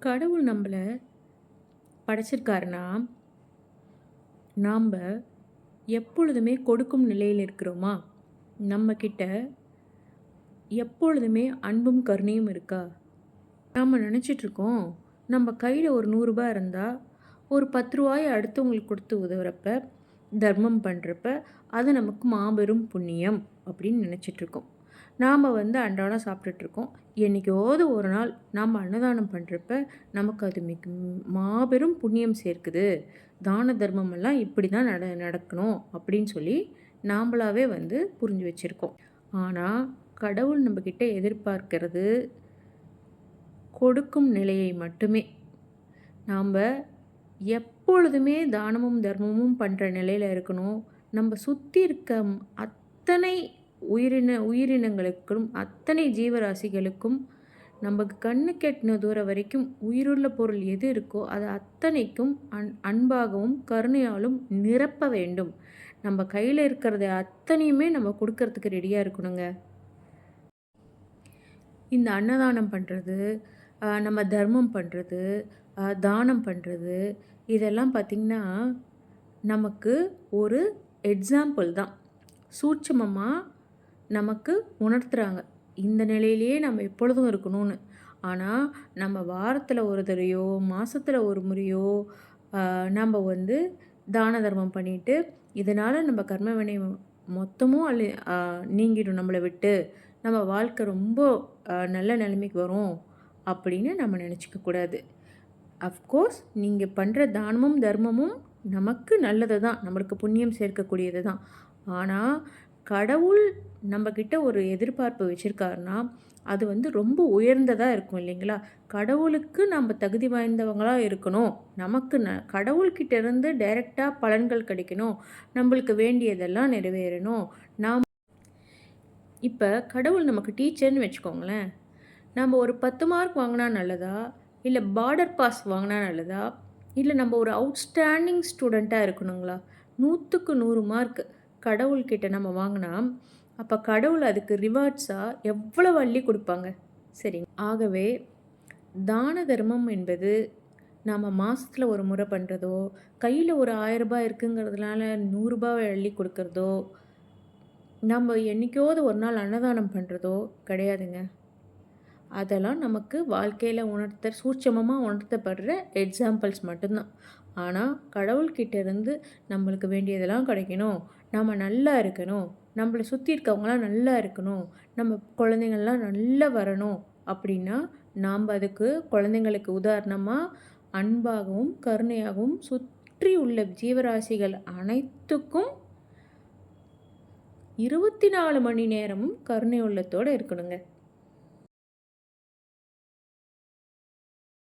கடவுள் நம்மளை படைச்சிருக்காருன்னா, நாம் எப்பொழுதுமே கொடுக்கும் நிலையில் இருக்கிறோமா? நம்மக்கிட்ட எப்பொழுதுமே அன்பும், கருணையும் இருக்கா? நம்ம நினச்சிட்ருக்கோம் நம்ம கையில் ஒரு நூறுரூபா இருந்தால் ஒரு பத்து ரூபாயை அடுத்தவங்களுக்கு கொடுத்து உதவுறப்ப, தர்மம் பண்ணுறப்ப அது நமக்கு மாபெரும் புண்ணியம் அப்படின்னு நினச்சிட்ருக்கோம் நாம் வந்து அன்றாடம் சாப்பிட்டுட்ருக்கோம். என்றைக்காவது ஒரு நாள் நாம் அன்னதானம் பண்ணுறப்ப நமக்கு அது மிக மாபெரும் புண்ணியம் சேர்க்குது. தான தர்மமெல்லாம் இப்படி தான் நட நடக்கணும் அப்படின்னு சொல்லி நாம்பளாவே வந்து புரிஞ்சு வச்சிருக்கோம். ஆனால் கடவுள் நம்மக்கிட்ட எதிர்பார்க்கிறது கொடுக்கும் நிலையை மட்டுமே. நாம் எப்பொழுதுமே தானமும், தர்மமும் பண்ணுற நிலையில் இருக்கணும். நம்ம சுற்றி இருக்க அத்தனை உயிரின உயிரினங்களுக்கும், அத்தனை ஜீவராசிகளுக்கும் நமக்கு கண்ணு கெட்டின தூரம் வரைக்கும் உயிருள்ள பொருள் எது இருக்கோ, அது அத்தனைக்கும் அன் அன்பாகவும், கருணையாலும் நிரப்ப வேண்டும். நம்ம கையில் இருக்கிறத அத்தனையுமே நம்ம கொடுக்கறதுக்கு ரெடியாக இருக்கணுங்க. இந்த அன்னதானம் பண்ணுறது நம்ம தர்மம் பண்ணுறது தானம் பண்ணுறது இதெல்லாம் பார்த்திங்கன்னா நமக்கு ஒரு எக்ஸாம்பிள் தான். சூட்சமமாக நமக்கு உணர்த்துறாங்க. இந்த நிலையிலேயே நம்ம எப்பொழுதும் இருக்கணும்னு. ஆனால் நம்ம வாரத்தில் ஒரு தடையோ மாதத்தில் ஒரு முறையோ, நம்ம நம்ப வந்து தான தர்மம் பண்ணிட்டு, இதனால் நம்ம கர்ம வினை மொத்தமும் அழி நீங்கிடும் நம்மளை விட்டு. நம்ம வாழ்க்கை ரொம்ப நல்ல நிலைமைக்கு வரும் அப்படின்னு நம்ம நினச்சிக்க கூடாது. அஃப்கோர்ஸ் நீங்கள் பண்ணுற தானமும், தர்மமும் நமக்கு நல்லது தான். நம்மளுக்கு புண்ணியம் சேர்க்கக்கூடியது தான். ஆனால் கடவுள் நம்மக்கிட்ட ஒரு எதிர்பார்ப்பு வச்சுருக்காருன்னா அது வந்து ரொம்ப உயர்ந்ததாக இருக்கும் இல்லைங்களா? கடவுளுக்கு நம்ம தகுதி வாய்ந்தவங்களாக இருக்கணும். நமக்கு ந கடவுள்கிட்டேருந்து டைரெக்டாக பலன்கள் கிடைக்கணும். நம்மளுக்கு வேண்டியதெல்லாம் நிறைவேறணும். நாம் இப்போ கடவுள் நமக்கு டீச்சர்னு வச்சுக்கோங்களேன். நம்ம ஒரு 10 மார்க் வாங்கினா நல்லதா? இல்லை பார்டர் பாஸ் வாங்கினா நல்லதா? இல்லை நம்ம ஒரு அவுட்ஸ்டாண்டிங் ஸ்டூடெண்ட்டாக இருக்கணுங்களா? 100க்கு 100 மார்க் கடவுள்கிட்ட நம்ம வாங்கினா அப்போ கடவுள் அதுக்கு ரிவார்ட்ஸாக எவ்வளவு அள்ளி கொடுப்பாங்க சரிங்க. ஆகவே, தான தர்மம் என்பது நாம் மாதத்தில் ஒரு முறை பண்ணுறதோ கையில் ஒரு ரூ. 1000 இருக்குங்கிறதுனால ரூ. 100 அள்ளி குடுக்கறதோ, நம்ம என்னைக்காவது ஒரு நாள் அன்னதானம் பண்ணுறதோ கிடையாதுங்க. அதெல்லாம் நமக்கு வாழ்க்கையில் உணர்த்த சூட்சமமாக உணர்த்தப்படுற எக்ஸாம்பிள்ஸ் மட்டும்தான் ஆனால் கடவுள்கிட்ட இருந்து நம்மளுக்கு வேண்டியதெல்லாம் கிடைக்கணும். நம்ம நல்லா இருக்கணும். நம்மளை சுற்றி இருக்கவங்களாம் நல்லா இருக்கணும். நம்ம குழந்தைங்கள்லாம் நல்லா வரணும் அப்படின்னா, நாம் அதுக்கு குழந்தைங்களுக்கு உதாரணமாக அன்பாகவும், கருணையாகவும் சுற்றி உள்ள ஜீவராசிகள் அனைத்துக்கும் 24 மணி நேரமும் கருணை உள்ளத்தோடு இருக்கணுங்க.